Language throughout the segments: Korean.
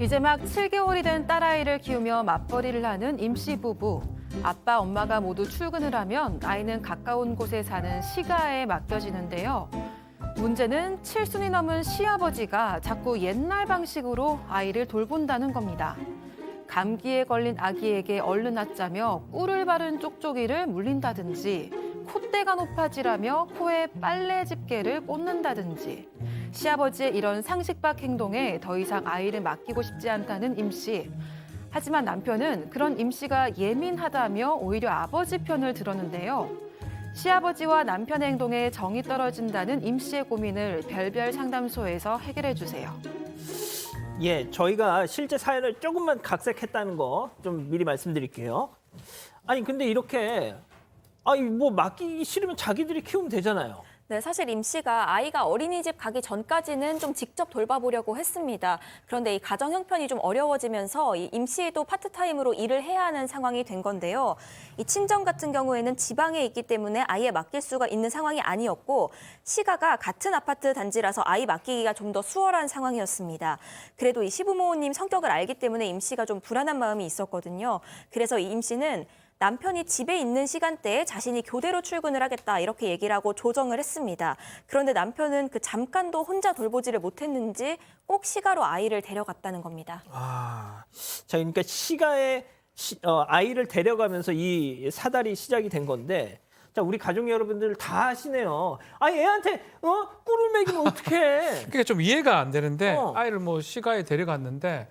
이제 막 7개월이 된 딸아이를 키우며 맞벌이를 하는 임씨 부부. 아빠, 엄마가 모두 출근을 하면 아이는 가까운 곳에 사는 시가에 맡겨지는데요. 문제는 칠순이 넘은 시아버지가 자꾸 옛날 방식으로 아이를 돌본다는 겁니다. 감기에 걸린 아기에게 얼른 낫자며 꿀을 바른 쪽쪽이를 물린다든지 콧대가 높아지라며 코에 빨래 집게를 꽂는다든지 시아버지의 이런 상식 밖 행동에 더 이상 아이를 맡기고 싶지 않다는 임 씨. 하지만 남편은 그런 임 씨가 예민하다며 오히려 아버지 편을 들었는데요. 시아버지와 남편의 행동에 정이 떨어진다는 임 씨의 고민을 별별 상담소에서 해결해 주세요. 예, 저희가 실제 사연을 조금만 각색했다는 거 좀 미리 말씀드릴게요. 아니 근데 이렇게 아니 뭐 맡기기 싫으면 자기들이 키우면 되잖아요. 네, 사실 임 씨가 아이가 어린이집 가기 전까지는 좀 직접 돌봐보려고 했습니다. 그런데 이 가정 형편이 좀 어려워지면서 이임 씨도 파트타임으로 일을 해야 하는 상황이 된 건데요. 이 친정 같은 경우에는 지방에 있기 때문에 아이에 맡길 수가 있는 상황이 아니었고 시가가 같은 아파트 단지라서 아이 맡기기가 좀 더 수월한 상황이었습니다. 그래도 이 시부모님 성격을 알기 때문에 임 씨가 좀 불안한 마음이 있었거든요. 그래서 이임 씨는 남편이 집에 있는 시간대에 자신이 교대로 출근을 하겠다 이렇게 얘기를 하고 조정을 했습니다. 그런데 남편은 그 잠깐도 혼자 돌보지를 못했는지 꼭 시가로 아이를 데려갔다는 겁니다. 아, 자 그러니까 시가에 시- 어, 아이를 데려가면서 이 사달이 시작이 된 건데. 자, 우리 가족 여러분들 다 아시네요. 아, 애한테 어 꿀을 먹이면 어떡해? 그게 좀 이해가 안 되는데 어. 아이를 뭐 시가에 데려갔는데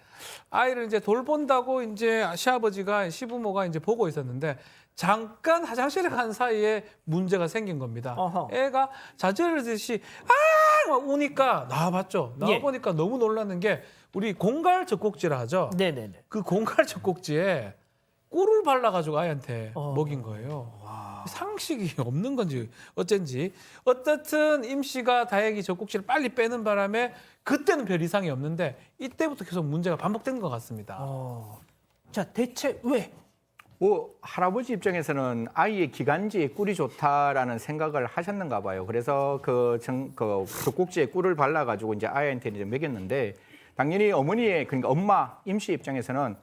아이를 이제 돌본다고 이제 시아버지가 시부모가 이제 보고 있었는데 잠깐 화장실에 간 사이에 문제가 생긴 겁니다. 어허. 애가 자절하듯이 아! 막 우니까 나와봤죠. 예. 나와보니까 너무 놀라는 게 우리 공갈 젖꼭지라 하죠. 네, 네, 네. 그 공갈 젖꼭지에 꿀을 발라가지고 아이한테 어. 먹인 거예요. 상식이 없는 건지 어쩐지 어떻든 임 씨가 다행히 젖꼭지를 빨리 빼는 바람에 그때는 별 이상이 없는데 이때부터 계속 문제가 반복된 것 같습니다. 어. 자, 대체 왜? 뭐 할아버지 입장에서는 아이의 기관지에 꿀이 좋다라는 생각을 하셨는가 봐요. 그래서 그, 정, 그 젖꼭지에 꿀을 발라가지고 이제 아이한테 이제 먹였는데 당연히 어머니의 그러니까 엄마 임씨 입장에서는 하-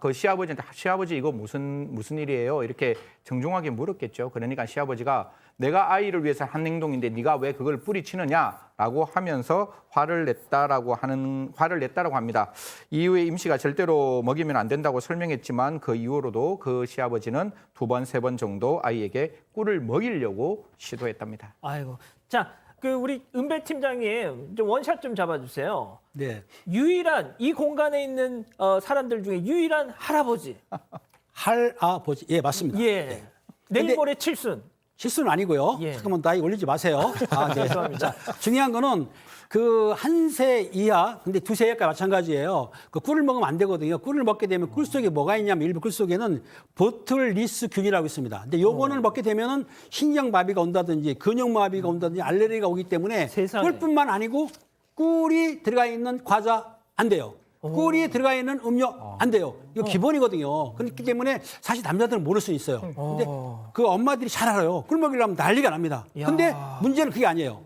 그 시아버지한테 시아버지 이거 무슨 무슨 일이에요? 이렇게 정중하게 물었겠죠. 그러니까 시아버지가 내가 아이를 위해서 한 행동인데 네가 왜 그걸 뿌리치느냐라고 하면서 화를 냈다라고 하는 화를 냈다라고 합니다. 이후에 임 씨가 절대로 먹이면 안 된다고 설명했지만 그 이후로도 그 시아버지는 두 번 세번 정도 아이에게 꿀을 먹이려고 시도했답니다. 아이고. 자, 그 우리 은배 팀장님 좀 원샷 좀 잡아주세요. 네. 유일한 이 공간에 있는 어, 사람들 중에 유일한 할아버지. 할아버지. 예, 맞습니다. 예. 근데- 모레 칠순. 실수는 아니고요. 예. 잠깐만 나이 올리지 마세요. 아, 네. 죄송합니다. 자, 중요한 거는 그 한 세 이하, 근데 두세 이하가 마찬가지예요. 그 꿀을 먹으면 안 되거든요. 꿀을 먹게 되면 꿀 속에 뭐가 있냐면 일부 꿀 속에는 보틀리스균이라고 있습니다. 근데 어. 요거는 먹게 되면은 신경마비가 온다든지 근육마비가 온다든지 알레르기가 오기 때문에 세상에. 꿀뿐만 아니고 꿀이 들어가 있는 과자 안 돼요. 어. 꿀이 들어가 있는 음료 안 돼요. 이거 기본이거든요. 그렇기 때문에 사실 남자들은 모를 수 있어요. 근데 그 엄마들이 잘 알아요. 꿀 먹이려면 난리가 납니다. 야. 근데 문제는 그게 아니에요.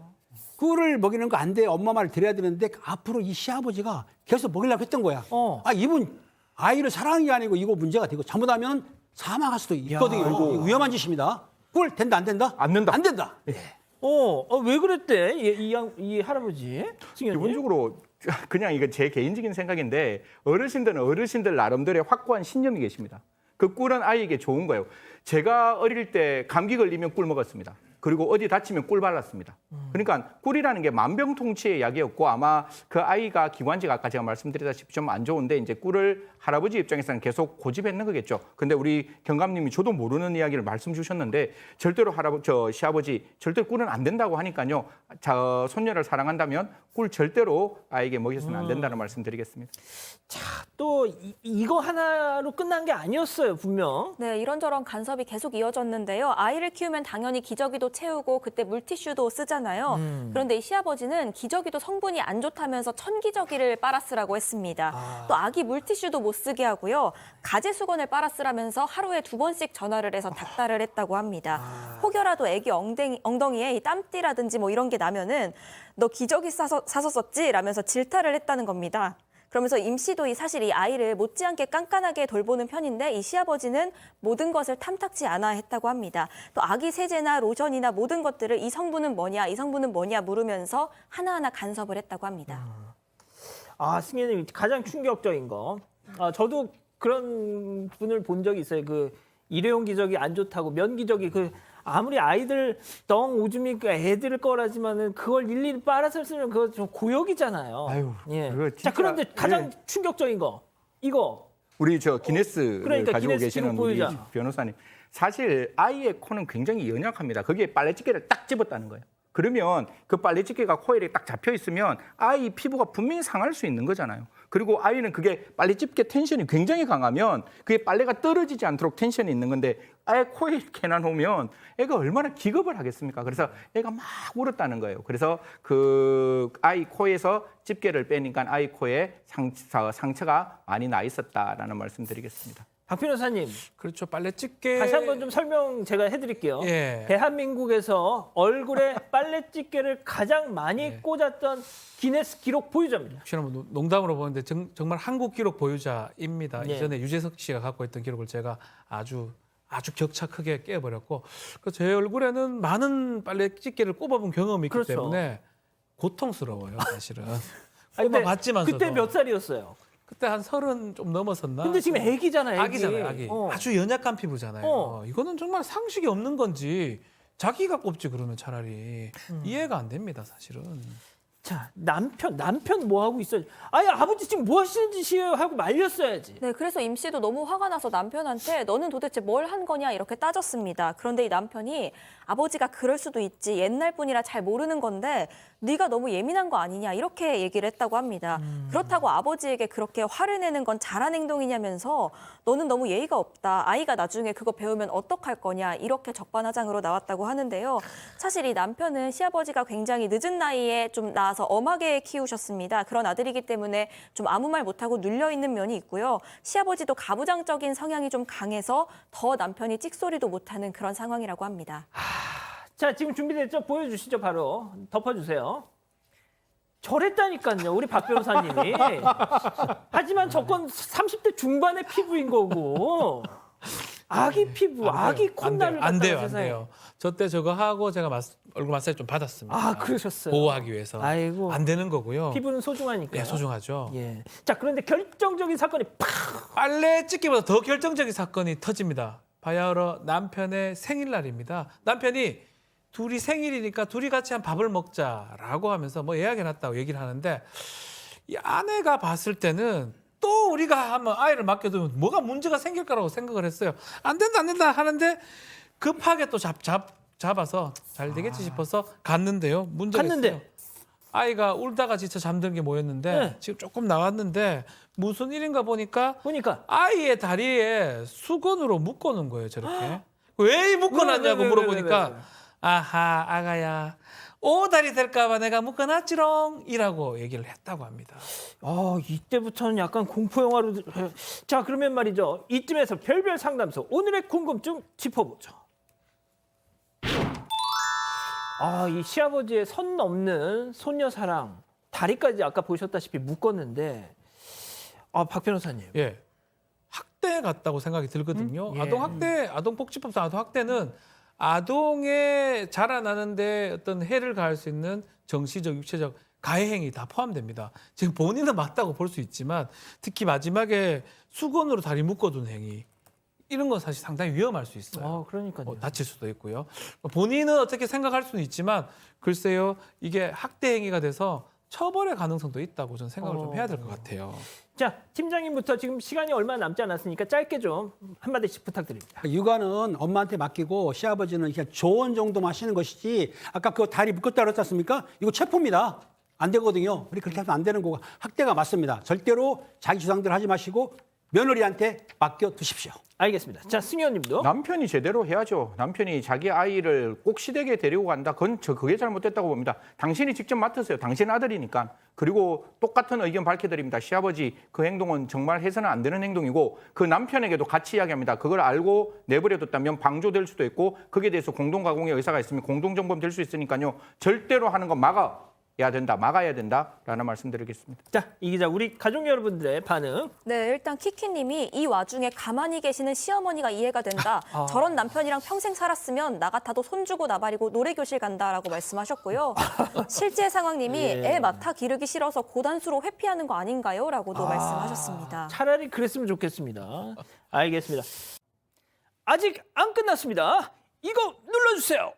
꿀을 먹이는 거 안 돼. 엄마 말을 들어야 되는데 앞으로 이 시아버지가 계속 먹이려고 했던 거야. 어. 아, 이분 아이를 사랑한 게 아니고 이거 문제가 되고 잘못하면 사망할 수도 있거든요. 이거 위험한 짓입니다. 꿀 된다 안 된다? 안 된다. 안 된다. 어, 어, 왜 그랬대? 이, 이, 양- 이 할아버지? 승현이? 기본적으로 그냥 이거 제 개인적인 생각인데 어르신들은 어르신들 나름대로의 확고한 신념이 계십니다. 그 꿀은 아이에게 좋은 거예요. 제가 어릴 때 감기 걸리면 꿀 먹었습니다. 그리고 어디 다치면 꿀 발랐습니다. 그러니까 꿀이라는 게 만병통치의 약이었고 아마 그 아이가 기관지가 아까 제가 말씀드렸다시피 좀 안 좋은데 이제 꿀을 할아버지 입장에서는 계속 고집했는 거겠죠. 근데 우리 경감님이 저도 모르는 이야기를 말씀 주셨는데 절대로 할아버지 저 시아버지 절대로 꿀은 안 된다고 하니까요. 자 손녀를 사랑한다면 꿀 절대로 아이에게 먹여서는 안 된다는 말씀 드리겠습니다. 자, 또 이, 이거 하나로 끝난 게 아니었어요, 분명. 네, 이런저런 간섭이 계속 이어졌는데요. 아이를 키우면 당연히 기저귀도 채우고 그때 물티슈도 쓰잖아요. 그런데 이 시아버지는 기저귀도 성분이 안 좋다면서 천기저귀를 빨아 쓰라고 했습니다. 또 아기 물티슈도 못 쓰게 하고요. 가재 수건을 빨아 쓰라면서 하루에 두 번씩 전화를 해서 닥달을 했다고 합니다. 혹여라도 아기 엉덩이, 엉덩이에 이 땀띠라든지 뭐 이런 게 나면은 너 기저귀 사서, 썼지? 라면서 질타를 했다는 겁니다. 그러면서 임 씨도 이 사실 이 아이를 못지않게 깐깐하게 돌보는 편인데 이 시아버지는 모든 것을 탐탁지 않아 했다고 합니다. 또 아기 세제나 로션이나 모든 것들을 이 성분은 뭐냐, 이 성분은 뭐냐 물으면서 하나하나 간섭을 했다고 합니다. 아, 승현님 가장 충격적인 거. 아, 저도 그런 분을 본 적이 있어요. 그 일회용 기저귀 안 좋다고 면 기저귀 그 아무리 아이들 덩 오줌이 그 애들 거라지만은 그걸 일일이 빨아서 쓰면 그거 좀 고역이잖아요. 아유, 예. 그거 자, 진짜- 그런데 가장 예. 충격적인 거 이거 우리 저 기네스를 그러니까 가지고 기네스 계시는 기록 우리 보유자. 변호사님 사실 아이의 코는 굉장히 연약합니다. 거기에 빨래집게를 딱 집었다는 거예요. 그러면 그 빨래집게가 코에 딱 잡혀 있으면 아이 피부가 분명히 상할 수 있는 거잖아요. 그리고 아이는 그게 빨래 집게 텐션이 굉장히 강하면 그게 빨래가 떨어지지 않도록 텐션이 있는 건데 아예 코에 이렇게 해놔놓으면 애가 얼마나 기겁을 하겠습니까? 그래서 애가 막 울었다는 거예요. 그래서 그 아이 코에서 집게를 빼니까 아이 코에 상, 상처가 많이 나 있었다라는 말씀드리겠습니다. 박 변호사님 그렇죠. 빨래 집게 다시 한번 좀 설명 제가 해드릴게요. 예. 대한민국에서 얼굴에 빨래 집게를 가장 많이 예. 꽂았던 기네스 기록 보유자입니다. 혹시나 뭐 농담으로 보는데 정, 말 한국 기록 보유자입니다. 예. 이전에 유재석 씨가 갖고 있던 기록을 제가 아주 아주 격차 크게 깨버렸고 그제 얼굴에는 많은 빨래 집게를 꼽아본 경험이 있기 그렇죠. 때문에 고통스러워요, 사실은. 아니, 근데 꼽아봤지만서도 그때 몇 살이었어요? 그때 한 서른 좀 넘었었나? 근데 지금 애기잖아요. 애기. 아기잖아요, 아기. 어. 아주 연약한 피부잖아요. 어. 이거는 정말 상식이 없는 건지 자기가 꼽지 그러면 차라리 음. 이해가 안 됩니다, 사실은. 자 남편 남편 뭐 하고 있어요? 아니 아버지 지금 뭐 하시는 짓이에요? 하고 말렸어야지. 네, 그래서 임 씨도 너무 화가 나서 남편한테 너는 도대체 뭘 한 거냐 이렇게 따졌습니다. 그런데 이 남편이 아버지가 그럴 수도 있지 옛날 분이라 잘 모르는 건데 네가 너무 예민한 거 아니냐 이렇게 얘기를 했다고 합니다. 그렇다고 아버지에게 그렇게 화를 내는 건 잘한 행동이냐면서 너는 너무 예의가 없다. 아이가 나중에 그거 배우면 어떡할 거냐 이렇게 적반하장으로 나왔다고 하는데요. 사실 이 남편은 시아버지가 굉장히 늦은 나이에 좀 낳아서 엄하게 키우셨습니다. 그런 아들이기 때문에 좀 아무 말 못하고 눌려 있는 면이 있고요. 시아버지도 가부장적인 성향이 좀 강해서 더 남편이 찍소리도 못하는 그런 상황이라고 합니다. 자 지금 준비됐죠? 보여주시죠 바로 덮어주세요. 저랬다니까요 우리 박 변호사님이. 하지만 저건 30대 중반의 피부인 거고 아기 피부, 아기 콧날을 안 돼요, 안 세상에. 돼요. 저 때 저거 하고 제가 마스- 얼굴 마사지 좀 받았습니다. 아 그러셨어요. 보호하기 위해서. 아이고. 안 되는 거고요. 피부는 소중하니까. 예, 소중하죠. 예. 자 그런데 결정적인 사건이 팍. 빨래 찢기보다 더 결정적인 사건이 터집니다. 바야흐로 남편의 생일날입니다. 남편이 둘이 생일이니까 둘이 같이 한 밥을 먹자라고 하면서 뭐 예약해놨다고 얘기를 하는데 이 아내가 봤을 때는 또 우리가 한번 아이를 맡겨두면 뭐가 문제가 생길 거라고 생각을 했어요. 안 된다 안 된다 하는데 급하게 또 잡, 잡, 잡아서 잘 되겠지 싶어서 갔는데요. 문제가 갔는데? 있어요. 아이가 울다가 지쳐 잠든 게 모였는데 네. 지금 조금 나왔는데 무슨 일인가 보니까 보니까 아이의 다리에 수건으로 묶어놓은 거예요 저렇게 왜 묶어놨냐고 왜, 왜, 왜, 물어보니까 왜, 왜, 왜. 아하 아가야 오다리 될까봐 내가 묶어놨지롱 이라고 얘기를 했다고 합니다 아 이때부터는 약간 공포 영화로 들- 자 그러면 말이죠 이쯤에서 별별 상담소 오늘의 궁금증 짚어보죠. 아 이 시아버지의 선 넘는 소녀 사랑 다리까지 아까 보셨다시피 묶었는데 아 박 변호사님 예 학대 같다고 생각이 들거든요 음? 예. 아동 학대 아동 복지법상 아동 학대는 아동의 자라나는데 어떤 해를 가할 수 있는 정시적 육체적 가해 행위 다 포함됩니다. 지금 본인은 맞다고 볼 수 있지만 특히 마지막에 수건으로 다리 묶어둔 행위 이런 건 사실 상당히 위험할 수 있어요. 아 그러니까요. 어, 다칠 수도 있고요. 본인은 어떻게 생각할 수는 있지만 글쎄요 이게 학대 행위가 돼서 처벌의 가능성도 있다고 저는 생각을 어. 좀 해야 될 것 같아요. 자 팀장님부터 지금 시간이 얼마 남지 않았으니까 짧게 좀 한마디씩 부탁드립니다. 육아는 엄마한테 맡기고 시아버지는 그냥 조언 정도만 하시는 것이지 아까 그 다리 묶었다 그랬지 않습니까? 이거 체포입니다. 안 되거든요. 우리 그렇게 하면 안 되는 거고 학대가 맞습니다. 절대로 자기 주장대로 하지 마시고 며느리한테 맡겨 두십시오. 알겠습니다. 자 승현님도 남편이 제대로 해야죠. 남편이 자기 아이를 꼭 시댁에 데리고 간다. 그건 저 그게 잘못됐다고 봅니다. 당신이 직접 맡으세요. 당신 아들이니까. 그리고 똑같은 의견 밝혀드립니다. 시아버지 그 행동은 정말 해서는 안 되는 행동이고 그 남편에게도 같이 이야기합니다. 그걸 알고 내버려뒀다면 방조될 수도 있고 거기에 대해서 공동 가공의 의사가 있으면 공동정범 될수 있으니까요. 절대로 하는 건 막아. 해야 된다, 막아야 된다라는 말씀드리겠습니다. 자, 이 기자 우리 가족 여러분들의 반응. 네, 일단 키키님이 이 와중에 가만히 계시는 시어머니가 이해가 된다. 아. 저런 남편이랑 평생 살았으면 나 같아도 손 주고 나발이고 노래 교실 간다라고 말씀하셨고요. 실제 상황님이 예. 애 맡아 기르기 싫어서 고단수로 회피하는 거 아닌가요?라고도 말씀하셨습니다. 차라리 그랬으면 좋겠습니다. 알겠습니다. 아직 안 끝났습니다. 이거 눌러주세요.